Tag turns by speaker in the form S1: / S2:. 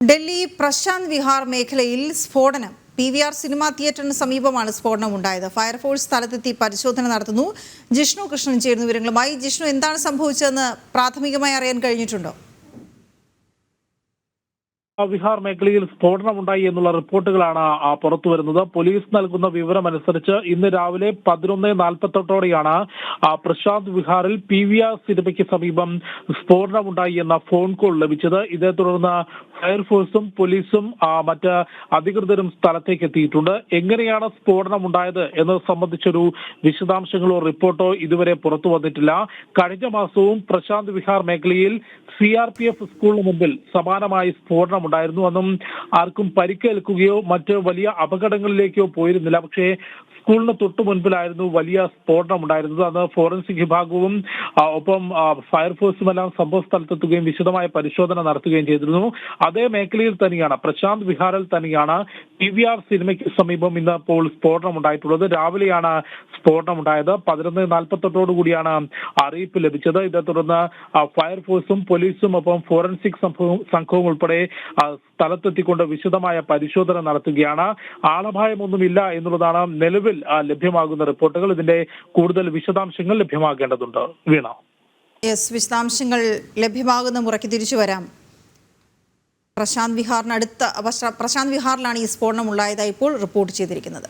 S1: ഡൽഹി പ്രശാന്ത് വിഹാർ മേഖലയിൽ സ്ഫോടനം. P V R cinema തിയേറ്ററിന് സമീപമാണ് സ്ഫോടനം ഉണ്ടായത്. ഫയർഫോഴ്സ് സ്ഥലത്തെത്തി പരിശോധന നടത്തുന്നു. ജിഷ്ണു കൃഷ്ണൻ ചേരുന്ന വിവരങ്ങളുമായി. ജിഷ്ണു എന്താണ് സംഭവിച്ചതെന്ന് പ്രാഥമികമായി അറിയാൻ കഴിഞ്ഞിട്ടുണ്ടോ?
S2: വിഹാർ മേഖലയിൽ സ്ഫോടനമുണ്ടായി എന്നുള്ള റിപ്പോർട്ടുകളാണ് പുറത്തു വരുന്നത്. പോലീസ് നൽകുന്ന വിവരമനുസരിച്ച് ഇന്ന് രാവിലെ പതിനൊന്ന് നാൽപ്പത്തെട്ടോടെയാണ് പ്രശാന്ത് വിഹാറിൽ പി വി ആർ സിനിമയ്ക്ക് സമീപം സ്ഫോടനമുണ്ടായി എന്ന ഫോൺ കോൾ ലഭിച്ചത്. ഇതേ തുടർന്ന് ഫയർഫോഴ്സും പോലീസും മറ്റ് അധികൃതരും സ്ഥലത്തേക്ക് എത്തിയിട്ടുണ്ട്. എങ്ങനെയാണ് സ്ഫോടനം ഉണ്ടായത് എന്നത് സംബന്ധിച്ചൊരു വിശദാംശങ്ങളോ റിപ്പോർട്ടോ ഇതുവരെ പുറത്തു വന്നിട്ടില്ല. കഴിഞ്ഞ മാസവും പ്രശാന്ത് വിഹാർ മേഖലയിൽ സി ആർ പി എഫ് സ്കൂളിന് മുമ്പിൽ സമാനമായി സ്ഫോടനം ഉണ്ടായിരുന്നു അന്നും ആർക്കും പരിക്കേൽക്കുകയോ മറ്റ് വലിയ അപകടങ്ങളിലേക്കോ പോയിരുന്നില്ല. പക്ഷേ സ്കൂളിന് തൊട്ടു മുൻപിലായിരുന്നു വലിയ സ്ഫോടനം ഉണ്ടായിരുന്നത് അന്ന് ഫോറൻസിക് വിഭാഗവും ഒപ്പം ഫയർഫോഴ്സും എല്ലാം സംഭവ സ്ഥലത്തെത്തുകയും വിശദമായ പരിശോധന നടത്തുകയും ചെയ്തിരുന്നു. അതേ മേഖലയിൽ തന്നെയാണ് പ്രശാന്ത് വിഹാറിൽ തന്നെയാണ് പി വി ആർ സിനിമയ്ക്ക് സമീപം ഇന്ന് ഇപ്പോൾ സ്ഫോടനം ഉണ്ടായിട്ടുള്ളത്. രാവിലെയാണ് സ്ഫോടനം ഉണ്ടായത്. പതിനൊന്ന് നാൽപ്പത്തെട്ടോടു കൂടിയാണ് അറിയിപ്പ് ലഭിച്ചത്. ഇതേ തുടർന്ന് ഫയർഫോഴ്സും പോലീസും ഒപ്പം ഫോറൻസിക് സംഘവും ഉൾപ്പെടെ സ്ഥലത്തെത്തിക്കൊണ്ട് വിശദമായ പരിശോധന നടത്തുകയാണ്. ആളപായമൊന്നുമില്ല എന്നുള്ളതാണ് നിലവിൽ ലഭ്യമാകുന്ന റിപ്പോർട്ടുകൾ. ഇതിന്റെ കൂടുതൽ വിശദാംശങ്ങൾ ലഭ്യമാകേണ്ടതുണ്ട്. വീണ.
S1: യെസ് വിശദാംശങ്ങൾ ലഭ്യമാകുന്ന മുറയ്ക്ക് തിരിച്ചു വരാം. പ്രശാന്ത് വിഹാറിനടുത്ത പ്രശാന്ത് വിഹാറിലാണ് ഈ സ്ഫോടനം ഉണ്ടായതായി ഇപ്പോൾ റിപ്പോർട്ട് ചെയ്തിരിക്കുന്നത്.